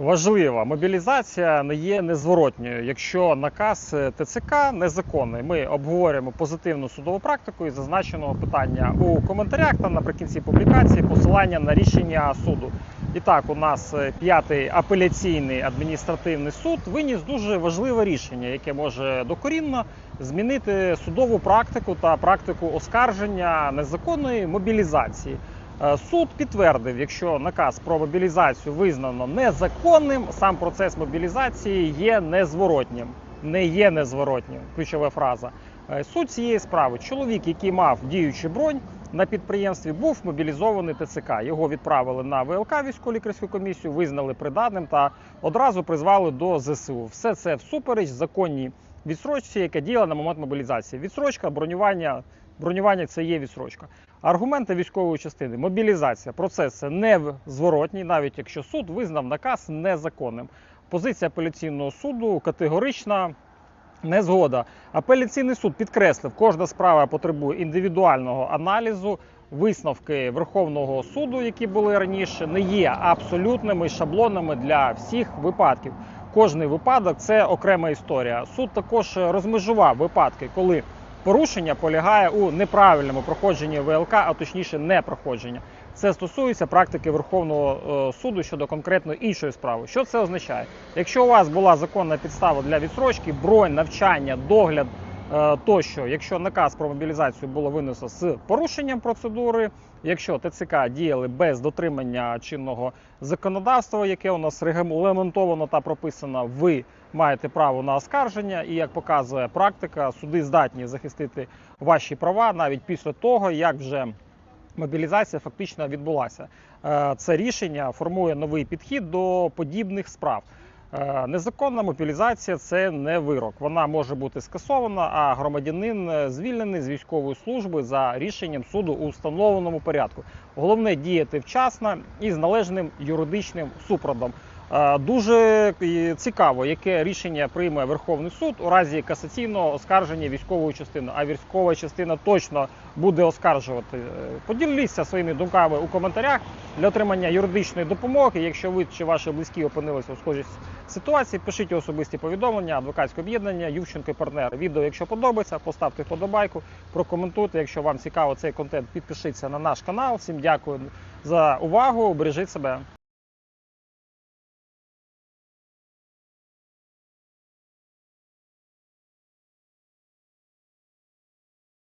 Важлива мобілізація не є незворотньою, якщо наказ е, ТЦК незаконний. Ми обговорюємо позитивну судову практику і зазначеного питання у коментарях та наприкінці публікації посилання на рішення суду. І так, у нас е, п'ятий апеляційний адміністративний суд виніс дуже важливе рішення, яке може докорінно змінити судову практику та практику оскарження незаконної мобілізації. Е, Суд підтвердив, якщо наказ про мобілізацію визнано незаконним, сам процес мобілізації є незворотнім. Не є незворотнім. Ключова фраза. Е, Суть цієї справи: чоловік, який мав діючу бронь на підприємстві, був мобілізований ТЦК. Його відправили на ВЛК військово-лікарську комісію, визнали придатним та одразу призвали до ЗСУ. Все це всупереч законній відсрочці, яка діяла на момент мобілізації. Відсрочка, бронювання. Бронювання це є відсрочка. Аргументи військової частини мобілізація. Процес це не зворотній, навіть якщо суд визнав наказ незаконним. Позиція апеляційного суду категорична. Незгода. Апеляційний суд підкреслив, кожна справа потребує індивідуального аналізу. Висновки Верховного суду, які були раніше, не є абсолютними шаблонами для всіх випадків. Кожний випадок це окрема історія. Суд також розмежував випадки, коли порушення полягає у неправильному проходженні ВЛК, а точніше не проходження. Це стосується практики Верховного е, суду щодо конкретно іншої справи. Що це означає? Якщо у вас була законна підстава для відсрочки, бронь, навчання, догляд тощо, якщо наказ про мобілізацію було винесено з порушенням процедури, якщо ТЦК діяли без дотримання чинного законодавства, яке у нас регламентовано та прописано, ви маєте право на оскарження, і як показує практика, суди здатні захистити ваші права навіть після того, як вже мобілізація фактично відбулася. Е, Це рішення формує новий підхід до подібних справ. Е, Незаконна мобілізація це не вирок. Вона може бути скасована, а громадянин е, звільнений з військової служби за рішенням суду у встановленому порядку. Головне діяти вчасно і з належним юридичним супродом. Е, Дуже е, цікаво, яке рішення прийме Верховний суд у разі касаційного оскарження військової частини. А військова частина точно буде оскаржувати. Е, Поділіться своїми думками у коментарях для отримання юридичної допомоги. Якщо ви чи ваші близькі опинилися у схожій ситуації, пишіть особисті повідомлення, адвокатське об'єднання, Ющенко і партнер. Відео, якщо подобається, поставте вподобайку, прокоментуйте. Якщо вам цікаво цей контент, підпишіться на наш канал. Всім дякую за увагу. Бережіть себе.